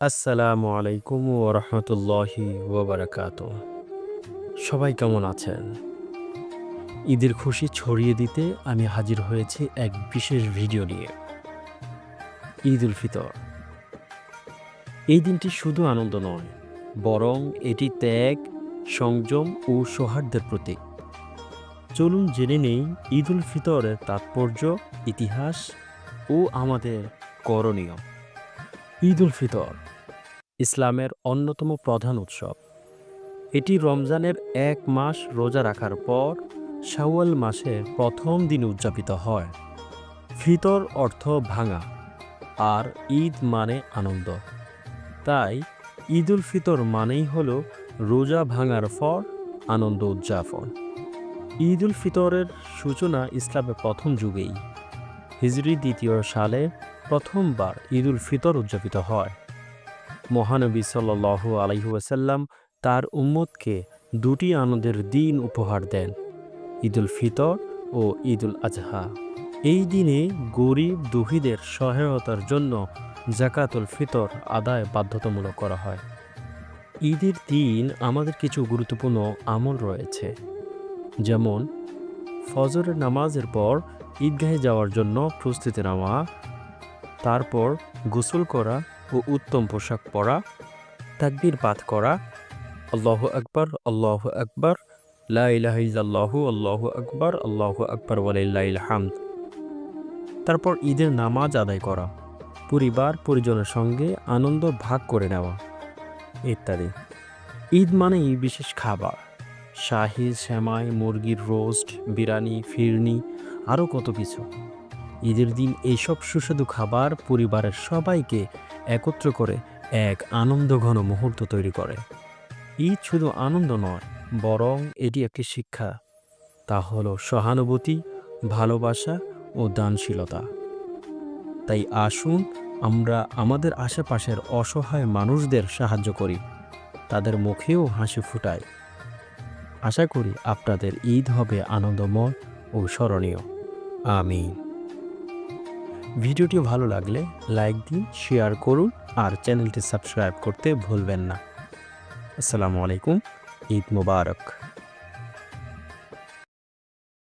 আসসালামু আলাইকুম ওরহমতুল্লাহি ওবরাকাত সবাই কেমন আছেন? ঈদের খুশি ছড়িয়ে দিতে আমি হাজির হয়েছি এক বিশেষ ভিডিও নিয়ে। ঈদ উল ফিতর। এই দিনটি শুধু আনন্দ নয়, বরং এটি ত্যাগ, সংযম ও সৌহার্দ্যের প্রতীক। চলুন জেনে নেই ঈদ উল ফিতরের তাৎপর্য, ইতিহাস ও আমাদের করণীয়। ঈদ উল ফিতর ইসলামের অন্যতম প্রধান উৎসব। এটি রমজানের এক মাস রোজা রাখার পর শাওয়াল মাসের প্রথম দিন উদযাপিত হয়। ফিতর অর্থ ভাঙা আর ঈদ মানে আনন্দ। তাই ঈদ উল ফিতর মানেই হল রোজা ভাঙার পর আনন্দ উদযাপন। ঈদ উল ফিতরের সূচনা ইসলামের প্রথম যুগেই। হিজরি দ্বিতীয় সালে প্রথমবার ঈদ উল ফিতর উদযাপিত হয়। মহানবী সাল্লাহ আলহিউসাল্লাম তার উম্মতকে দুটি আনন্দের দিন উপহার দেন, ঈদুল ফিতর ও ঈদুল আজহা। এই দিনে গরিব দুঃখীদের সহায়তার জন্য জাকাতুল ফিতর আদায় বাধ্যতামূলক করা হয়। ঈদের দিন আমাদের কিছু গুরুত্বপূর্ণ আমল রয়েছে, যেমন ফজরের নামাজের পর ঈদগাহে যাওয়ার জন্য প্রস্তুতি নেওয়া, তারপর গোসল করা ও উত্তম পোশাক পরা, তাকবির পাঠ করা, আল্লাহ আকবর আল্লাহ আকবর লাহ আল্লাহ আকবর আল্লাহ আকবর হামদ তারপর ঈদের নামাজ আদায় করা, পরিবার, পরিজনের সঙ্গে আনন্দ ভাগ করে নেওয়া, ইত্যাদি। ঈদ মানেই বিশেষ খাবার, শাহি শ্যামাই মুরগির রোস্ট, বিরিয়ানি, ফিরনি, আরও কত কিছু। ঈদের দিন এইসব সুস্বাদু খাবার পরিবারের সবাইকে একত্র করে এক আনন্দঘন মুহূর্ত তৈরি করে। ঈদ শুধু আনন্দ নয়, বরং এটি একটি শিক্ষা। তা হলো সহানুভূতি, ভালোবাসা ও দানশীলতা। তাই আসুন আমরা আমাদের আশেপাশের অসহায় মানুষদের সাহায্য করি, তাদের মুখেও হাসি ফুটাই। আশা করি আপনাদের ঈদ হবে আনন্দময় ও স্মরণীয়। আমিন। ভিডিওটি ভালো লাগলে লাইক দিন, শেয়ার করুন আর চ্যানেলটি সাবস্ক্রাইব করতে ভুলবেন না। আসসালামু আলাইকুম, ঈদ মুবারক।